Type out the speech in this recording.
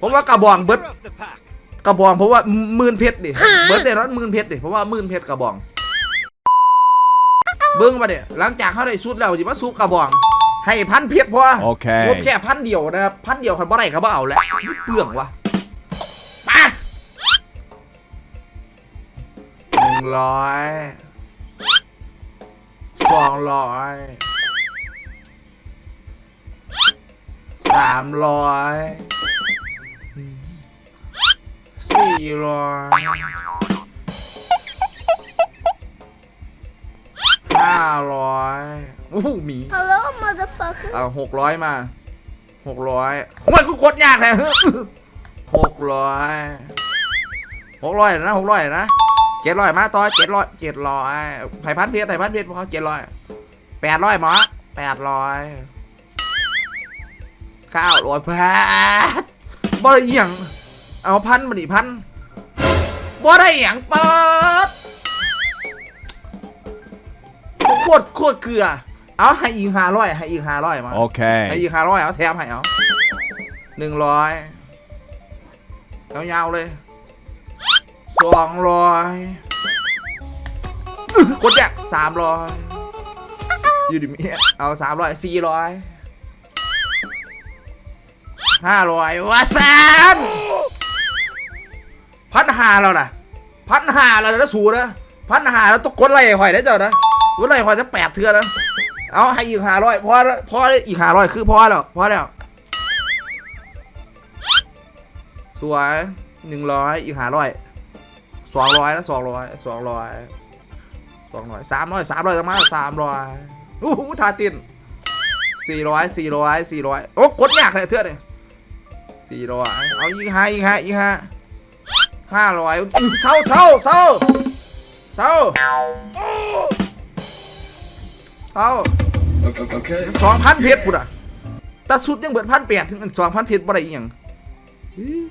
ผมว่ากระบองเบิดกระบองเพราะว่าหมื่นเพชรดิเบิดได้ร้อนหมื่นเพชรดิเพราะว่าหมื่นเพชรกระบองเบิ้งมาเนี่ยหลังจากเขาได้สุดแล้วจิมาซุปกระบอง ให้พันเพชรพอโอเคงบแค่พันเดียวนะครับพันเดียวคันบ่ได้เขาบ่เอาแล้วเปลืองวะไปหนึ่งร้อยสองร้อยสามร้อย สี่ร้อยห้าร้อยโอ้โหหมี Hello, motherfucker. เอาหกร้อยมาหกร้อยโอ้ยกูกดยากเลยหกร้อยหกร้อยนะหกร้อยนะเจ็ดร้อยมาต่อเจ็ดร้อยเจ็ดร้อยไผ่พันเพชรไผ่พันเพชรพอเจ็ดร้อยแปดร้อยหมอแปดร้อยเก้าร้อยแปดบ่ได้เอียงเอาพันมาดิพัน บ่ได้เอียงเปิดโคตรโคตรเกลือ เอาให้อีกห้าร้อยให้อีกห้าร้อยมา โอเค ให้อีกห้าร้อยเอาแถมให้เอาหนึ่งร้อยยาวๆเลยสองร้อยกดแจกสามร้อยอยู่ดิมีเอาสามร้อยสี่ร้อยห้าร้อยวาแซน พันหาแล้วนะพันหาแล้วนะสูนะพันหาแล้วต้องกดไล่หอยได้เจ้านะกดไล่หอยจะแปดเทือนะเอาให้อีกห้าร้อยพอพออีกห้าร้อยคือพอแล้วพอแล้วสวยหนึ่งร้อยอีกห้าร้อยสองร้อยนะสองร้อยสองร้อยสองร้อยสามร้อยสามร้อยประมาสามร้อยโอ้โหทาตินสี่ร้อยสี่ร้อยสี่ร้อยโอ้กดยากเลยเทือกเลยสี่ร้อยเอาอีกห้าอีกห้าอีกห้า ห้าร้อยเศร้าเศร้าเศร้าเศร้าเศร้า Okay. สองพันเพชรกูอะแต่สุดยังเบิดพันแปดถึงสองพันเพชรบ่ได้อีหยังอื้อ